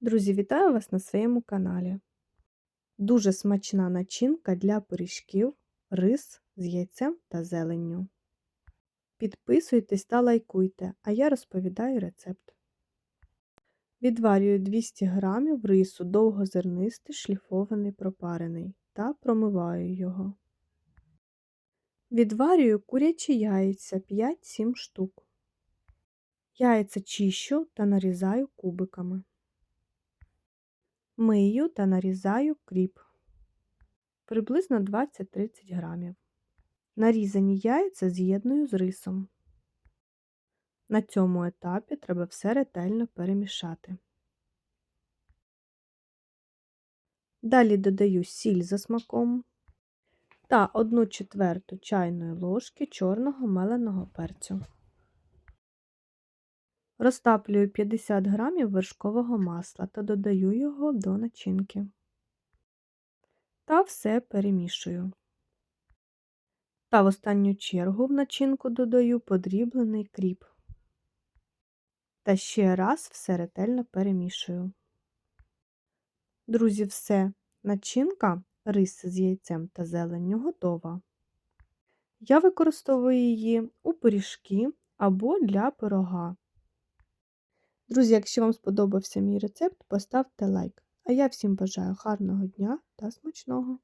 Друзі, вітаю вас на своєму каналі. Дуже смачна начинка для пиріжків, рис з яйцем та зеленню. Підписуйтесь та лайкуйте, а я розповідаю рецепт. Відварюю 200 г рису довгозернистий шліфований пропарений та промиваю його. Відварюю курячі яйця 5-7 штук. Яйця чищу та нарізаю кубиками. Мию та нарізаю кріп приблизно 20-30 грамів. Нарізані яйця з'єдную з рисом. На цьому етапі треба все ретельно перемішати. Далі додаю сіль за смаком та 1 четверту чайної ложки чорного меленого перцю. Розтаплюю 50 грамів вершкового масла та додаю його до начинки. Та все перемішую. Та в останню чергу в начинку додаю подріблений кріп. Та ще раз все ретельно перемішую. Друзі, все, начинка, рис з яйцем та зеленню готова. Я використовую її у пиріжки або для пирога. Друзі, якщо вам сподобався мій рецепт, поставте лайк. А я всім бажаю гарного дня та смачного!